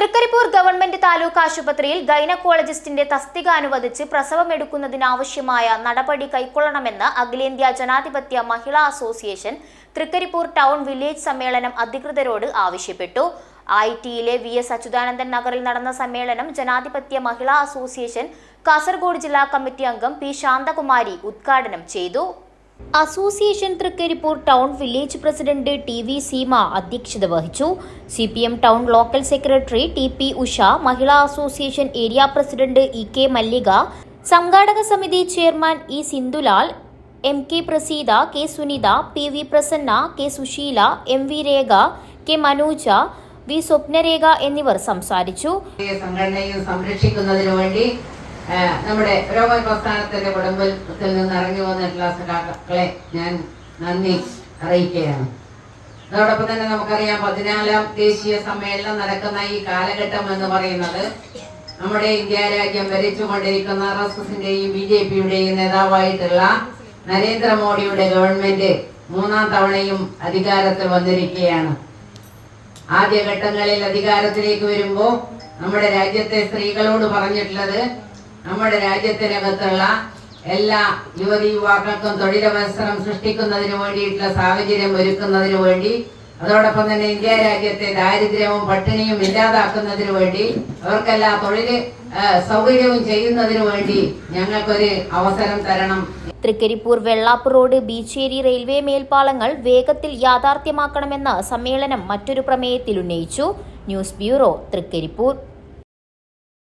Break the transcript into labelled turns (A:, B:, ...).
A: Trikaripur government taluk ആശുപത്രിയിൽ ഗൈനക്കോളജിസ്റ്റിന്റെ തസ്തിക അനുവദിച്ച് പ്രസവമെടുക്കുന്നതിനാവശ്യമായ നടപടി കൈക്കൊള്ളണമെന്ന് അഖിലേന്ത്യാ ജനാധിപത്യ മഹിളാ അസോസിയേഷൻ തൃക്കരിപ്പൂർ ടൗൺ വില്ലേജ് സമ്മേളനം അധികൃതരോട് ആവശ്യപ്പെട്ടു. ഐ ടിയിലെ വി എസ് അച്യുതാനന്ദൻ നഗറിൽ നടന്ന സമ്മേളനം ജനാധിപത്യ മഹിളാ അസോസിയേഷൻ കാസർഗോഡ് ജില്ലാ കമ്മിറ്റി അംഗം പി ശാന്തകുമാരി ഉദ്ഘാടനം ചെയ്തു. Association Trikaripur town village president T V Seema അധ്യക്ഷത വഹിച്ചു. C P M town local secretary T P Usha Mahila association area president E K Mallika സംഘാടക സമിതി chairman E Sindhulal M K Praseetha K Sunitha P V Prasanna K Susheela M V Rekha K Manoja V Swapnarekha എന്നിവർ സംസാരിച്ചു.
B: ഈ സംരക്ഷിക്കുന്നതിനു വേണ്ടി നമ്മുടെ രോഗ പ്രസ്ഥാനത്തിന്റെ കുടുംബത്തിൽ നിന്ന് ഇറങ്ങി വന്നിട്ടുള്ള സഖാക്കളെ ഞാൻ നന്ദി അറിയിക്കുകയാണ്. അതോടൊപ്പം തന്നെ നമുക്കറിയാം പതിനാലാം ദേശീയ സമ്മേളനം നടക്കുന്ന ഈ കാലഘട്ടം എന്ന് പറയുന്നത് നമ്മുടെ ഇന്ത്യ രാജ്യം ഭരിച്ചുകൊണ്ടിരിക്കുന്ന ആർ എസ് എസിന്റെയും ബി ജെ പിയുടെയും നേതാവായിട്ടുള്ള നരേന്ദ്രമോദിയുടെ ഗവൺമെന്റ് മൂന്നാം തവണയും അധികാരത്തിൽ വന്നിരിക്കുകയാണ്. ആദ്യഘട്ടങ്ങളിൽ അധികാരത്തിലേക്ക് വരുമ്പോൾ നമ്മുടെ രാജ്യത്തെ സ്ത്രീകളോട് പറഞ്ഞിട്ടുള്ളത് നമ്മുടെ രാജ്യത്തിനകത്തുള്ള എല്ലാ യുവതി യുവാക്കൾക്കും തൊഴിലവസരം സൃഷ്ടിക്കുന്നതിന് വേണ്ടിയിട്ടുള്ള സാഹചര്യം ഒരുക്കുന്നതിന് വേണ്ടി അതോടൊപ്പം തന്നെ ഇന്ത്യ രാജ്യത്തെ ദാരിദ്ര്യവും പട്ടിണിയും ഇല്ലാതാക്കുന്നതിന് വേണ്ടി അവർക്കെല്ലാം തൊഴിൽ സൗകര്യവും ചെയ്യുന്നതിന് വേണ്ടി ഞങ്ങൾക്കൊരു അവസരം തരണം.
A: തൃക്കരിപ്പൂർ വെള്ളാപ്പ് റോഡ് ബീച്ചേരി റെയിൽവേ മേൽപ്പാലങ്ങൾ വേഗത്തിൽ യാഥാർത്ഥ്യമാക്കണമെന്ന് സമ്മേളനം മറ്റൊരു പ്രമേയത്തിൽ ഉന്നയിച്ചു. News bureau Trikaripur.